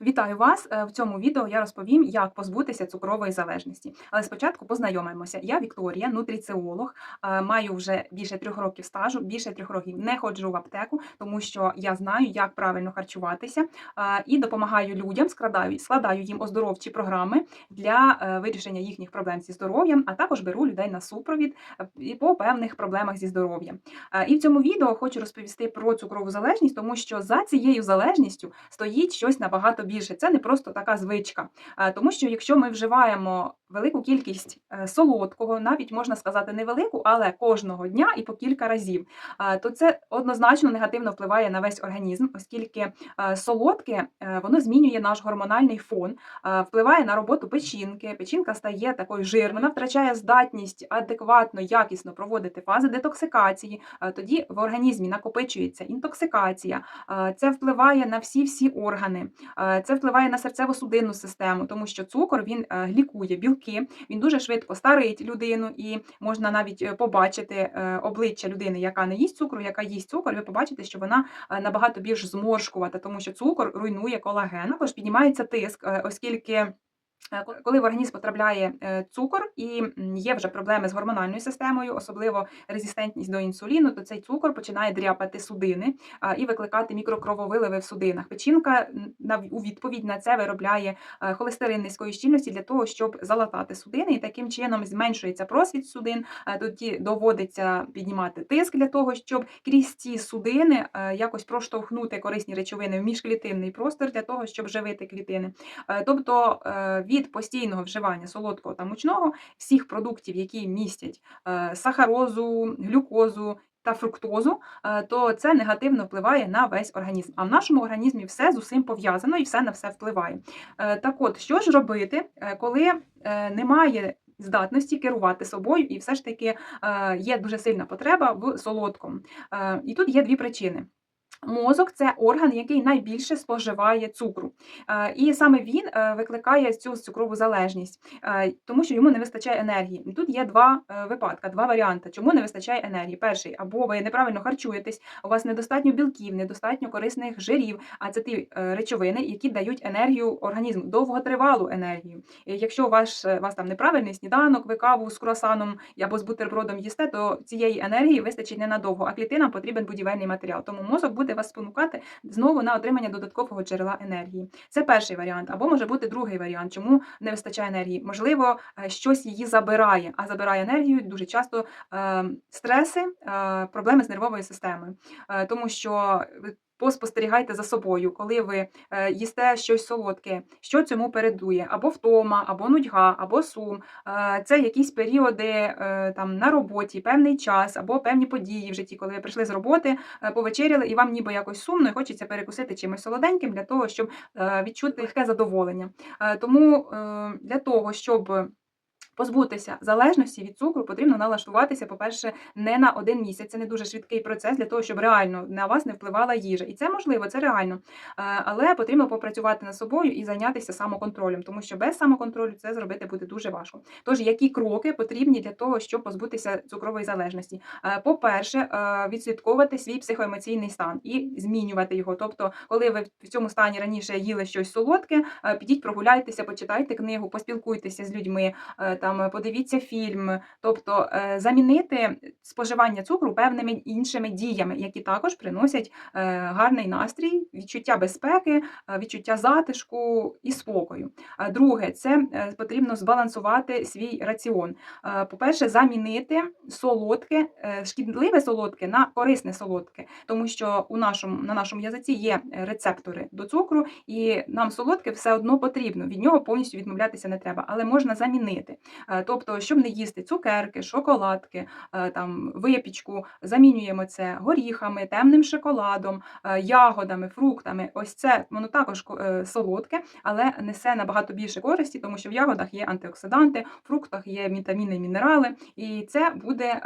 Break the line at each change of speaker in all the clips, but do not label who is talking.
Вітаю вас! Е, В цьому відео я розповім, як позбутися цукрової залежності. Але спочатку познайомимося. Я Вікторія, нутриціолог, е, маю вже більше трьох років стажу, більше трьох років не ходжу в аптеку, тому що я знаю, як правильно харчуватися е, і допомагаю людям, складаю, складаю їм оздоровчі програми для вирішення їхніх проблем зі здоров'ям, а також беру людей на супровід по певних проблемах зі здоров'ям. І в цьому відео хочу розповісти про цукрову залежність, тому що за цією залежністю стоїть щось набагато більше. Це не просто така звичка. Е, Тому що якщо ми вживаємо велику кількість е, солодкого, навіть можна сказати невелику, але кожного дня і по кілька разів, е, то це однозначно негативно впливає на весь організм, оскільки солодке воно змінює наш гормональний фон, впливає на роботу печінки. Печінка стає такою жирною, вона втрачає здатність адекватно, якісно проводити фази детоксикації. Тоді в організмі накопичується інтоксикація. Це впливає на всі всі органи. Е, Це впливає на серцево-судинну систему, тому що цукор він е, глікує білки, він дуже швидко старить людину, і можна навіть е, побачити е, обличчя людини, яка не їсть цукру, яка їсть цукор. Ви побачите, що вона е, набагато більш зморшкувата, тому що цукор руйнує колаген. Також піднімається тиск, е, оскільки. Е, ко- Коли в організм потрапляє е, цукор і є вже проблеми з гормональною системою, особливо резистентність до інсуліну, то цей цукор починає дряпати судини і викликати мікрокрововиливи в судинах. Печінка у відповідь на це виробляє е, холестерин низької щільності для того, щоб залатати судини, і таким чином зменшується просвіт судин. Тоді доводиться піднімати тиск для того, щоб крізь ці судини якось проштовхнути корисні речовини в міжклітинний простір для того, щоб живити клітини. Тобто від постійного вживання солодкого та мучного всіх продуктів, які містять е, сахарозу, глюкозу. Та фруктозу, е, то це негативно впливає на весь організм. А в нашому організмі все з усім пов'язано і все на все впливає. Е, Так от, що ж робити, коли немає здатності керувати собою, і все ж таки є дуже сильна потреба в солодкому. І тут є дві причини. Мозок це орган, який найбільше споживає цукру. Е, І саме він е, викликає цю цукрову залежність, е, тому що йому не вистачає енергії. Тут є два випадки, два варіанти, чому не вистачає енергії. Перший, або ви неправильно харчуєтесь, у вас недостатньо білків, недостатньо корисних жирів, а це ті речовини, які дають енергію організму, довготривалу енергію. І якщо ваш, вас там неправильний сніданок, ви каву з круасаном або з бутербродом їсте, то цієї енергії вистачить ненадовго, а клітинам потрібен будівельний матеріал. Тому мозок буде вас спонукати знову на отримання додаткового джерела енергії. Це перший варіант, або може бути другий варіант, чому не вистачає енергії. Можливо, е, щось її забирає, а забирає енергію дуже часто е, стреси, е, проблеми з нервовою системою, тому що Поспостерігайте за собою, коли ви е, їсте щось солодке, що цьому передує, або втома, або нудьга, або сум. Е, Це якісь періоди е, там на роботі, певний час, або певні події в житті, коли ви прийшли з роботи, повечеряли, і вам ніби якось сумно, і хочеться перекусити чимось солоденьким для того, щоб відчути легке задоволення. Тому для того, щоб Позбутися залежності від цукру потрібно налаштуватися, по-перше, не на один місяць. Це не дуже швидкий процес для того, щоб реально на вас не впливала їжа. І це можливо, це реально. Е, Але потрібно попрацювати над собою і зайнятися самоконтролем, тому що без самоконтролю це зробити буде дуже важко. Тож, які кроки потрібні для того, щоб позбутися цукрової залежності? Е, По-перше, е, відслідковувати свій психоемоційний стан і змінювати його. Тобто, коли ви в цьому стані раніше їли щось солодке, підіть прогуляйтеся, почитайте книгу, поспілкуйтеся з людьми там е, подивіться фільм, тобто е, замінити споживання цукру певними іншими діями, які також приносять е, гарний настрій, відчуття безпеки, відчуття затишку і спокою. Друге, це потрібно збалансувати свій раціон. По-перше, замінити солодке, шкідливе солодке на корисне солодке, тому що у нашому на нашому язиці є рецептори до цукру, і нам солодке все одно потрібно. Від нього повністю відмовлятися не треба, але можна замінити. Е, Тобто, щоб не їсти цукерки, шоколадки, е, там випічку, замінюємо це горіхами, темним шоколадом, е, ягодами, фруктами. Ось це воно також солодке, але несе набагато більше користі, тому що в ягодах є антиоксиданти, в фруктах є вітаміни і мінерали, і це буде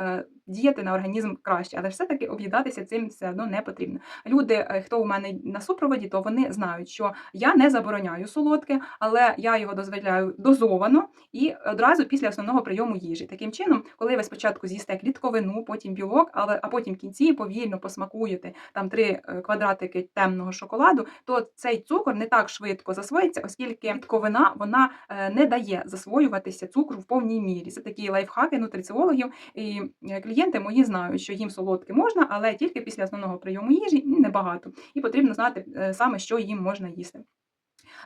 діяти на організм краще, але все-таки об'їдатися цим все одно не потрібно. Люди, е, хто у мене на супроводі, то вони знають, що я не забороняю солодке, але я його дозволяю дозовано і одразу після основного прийому їжі. Таким чином, коли ви спочатку з'їсте клітковину, потім білок, але а потім в кінці повільно посмакуєте там три е, квадратики темного шоколаду, то цей цукор не так швидко засвоїться, оскільки клітковина вона е, не дає засвоюватися цукру в повній мірі. Це такі лайфхаки нутриціологів. І е, клієнти мої знають, що їм солодке можна, але тільки після основного прийому їжі небагато. І потрібно знати е, саме, що їм можна їсти.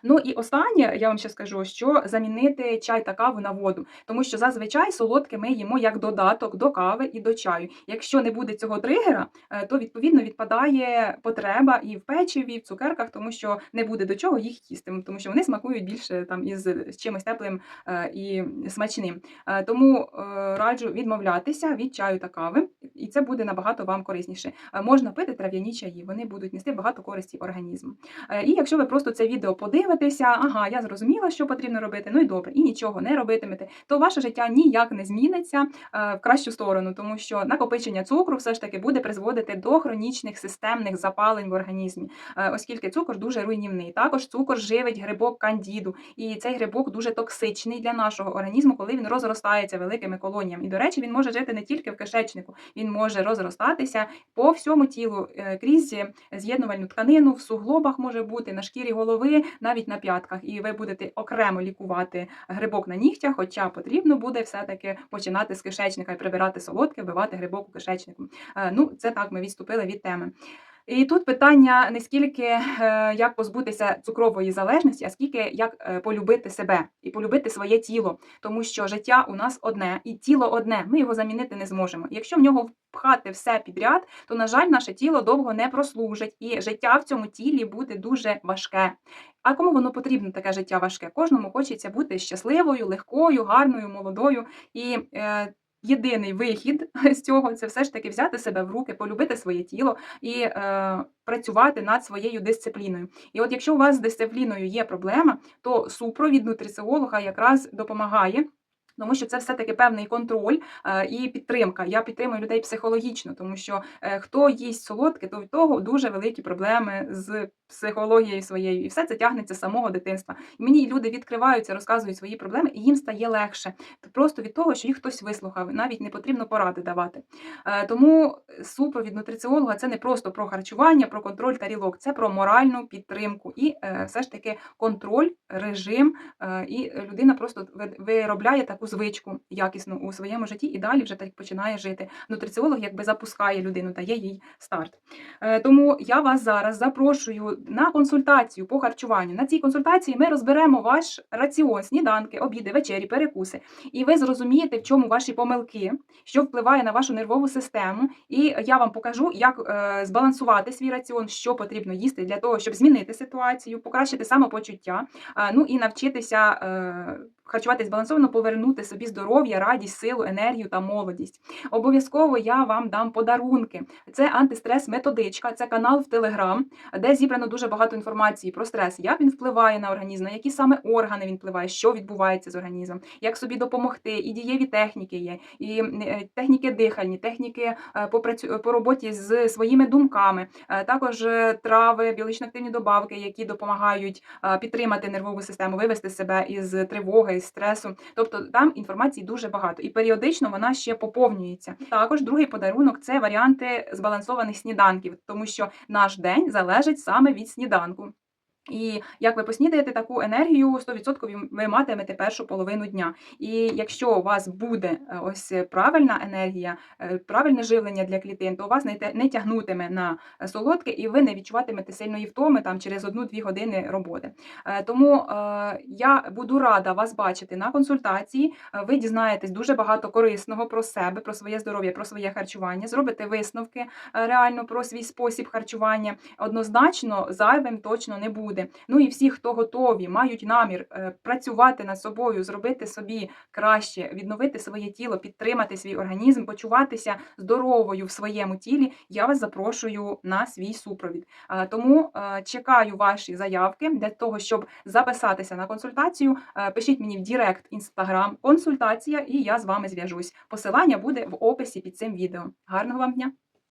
Ну і останнє, я вам ще скажу, що замінити чай та каву на воду, тому що зазвичай солодке ми їмо як додаток до кави і до чаю. Якщо не буде цього тригера, е, то відповідно відпадає потреба і в печиві, і в цукерках, тому що не буде до чого їх їсти, тому що вони смакують більше там із чимось теплим е, і смачним. Е, Тому раджу відмовлятися від чаю та кави, і це буде набагато вам корисніше. Можна пити трав'яні чаї, вони будуть нести багато користі організму. І якщо ви просто це відео подивитеся, ага, я зрозуміла, що потрібно робити, ну і добре, і нічого не робитимете, то ваше життя ніяк не зміниться е, в кращу сторону, тому що накопичення цукру все ж таки буде призводити до хронічних системних запалень в організмі, е, оскільки цукор дуже руйнівний. Також цукор живить грибок кандіду, і цей грибок дуже токсичний для нашого організму, коли він розростається великими колоніями. І, до речі, він може жити не тільки в кишечнику, він може розростатися по всьому тілу е, крізь з'єднувальну тканину, в суглобах може бути, на шкірі голови, навіть на п'ятках. І ви будете окремо лікувати грибок на нігтях, хоча потрібно буде все-таки починати з кишечника і прибирати солодке, вбивати грибок у кишечнику. Е, Ну, це так, ми відступили від теми. І тут питання не скільки е, як позбутися цукрової залежності, а скільки як е, полюбити себе і полюбити своє тіло, тому що життя у нас одне і тіло одне. Ми його замінити не зможемо. Якщо в нього впхати все підряд, то на жаль, наше тіло довго не прослужить, і життя в цьому тілі буде дуже важке. А кому воно потрібно таке життя важке? Кожному хочеться бути щасливою, легкою, гарною, молодою і. Єдиний вихід з цього це все ж таки взяти себе в руки, полюбити своє тіло і е, працювати над своєю дисципліною. І от якщо у вас з дисципліною є проблема, то супровід нутриціолога якраз допомагає. Тому що це все-таки певний контроль е, і підтримка. Я підтримую людей психологічно, тому що е, хто їсть солодке, то в того дуже великі проблеми з психологією своєю, і все це тягнеться з самого дитинства. І мені люди відкриваються, розказують свої проблеми, і їм стає легше. Просто від того, що їх хтось вислухав, навіть не потрібно поради давати. Е, Тому супровід нутриціолога це не просто про харчування, про контроль тарілок, це про моральну підтримку і е, все ж таки контроль, режим, е, і людина просто виробляє таку звичку якісну у своєму житті і далі вже так починає жити. Нутриціолог якби запускає людину, дає їй старт. Тому я вас зараз запрошую на консультацію по харчуванню. На цій консультації ми розберемо ваш раціон, сніданки, обіди, вечері, перекуси. І ви зрозумієте, в чому ваші помилки, що впливає на вашу нервову систему. І я вам покажу, як е, збалансувати свій раціон, що потрібно їсти для того, щоб змінити ситуацію, покращити самопочуття, е, ну і навчитися. Е, Харчувати збалансовано, повернути собі здоров'я, радість, силу, енергію та молодість. Обов'язково я вам дам подарунки. Це антистрес-методичка, це канал в Телеграм, де зібрано дуже багато інформації про стрес, як він впливає на організм, на які саме органи він впливає, що відбувається з організмом, як собі допомогти. І дієві техніки є, і е, техніки дихальні, техніки е, по працю по роботі з своїми думками, е, також трави, біологічно активні добавки, які допомагають підтримати нервову систему, вивести себе із тривоги, із стресу. Тобто там інформації дуже багато, і періодично вона ще поповнюється. Також другий подарунок це варіанти збалансованих сніданків, тому що наш день залежить саме від сніданку. І як ви поснідаєте таку енергію, 100% ви матимете першу половину дня. І якщо у вас буде е, ось правильна енергія, е, правильне живлення для клітин, то у вас не, тягнутиме на солодке, і ви не відчуватимете сильної втоми там через 1-2 години роботи. Е, Тому е, я буду рада вас бачити на консультації. Е, Ви дізнаєтесь дуже багато корисного про себе, про своє здоров'я, про своє харчування, зробите висновки е, реально про свій спосіб харчування. Однозначно зайвим точно не буде. Буде. Ну і всі, хто готові, мають намір е, працювати над собою, зробити собі краще, відновити своє тіло, підтримати свій організм, почуватися здоровою в своєму тілі. Я вас запрошую на свій супровід. Е, Тому е, чекаю ваші заявки для того, щоб записатися на консультацію. Пишіть мені в Директ Інстаграм консультація, і я з вами зв'яжусь. Посилання буде в описі під цим відео. Гарного вам дня!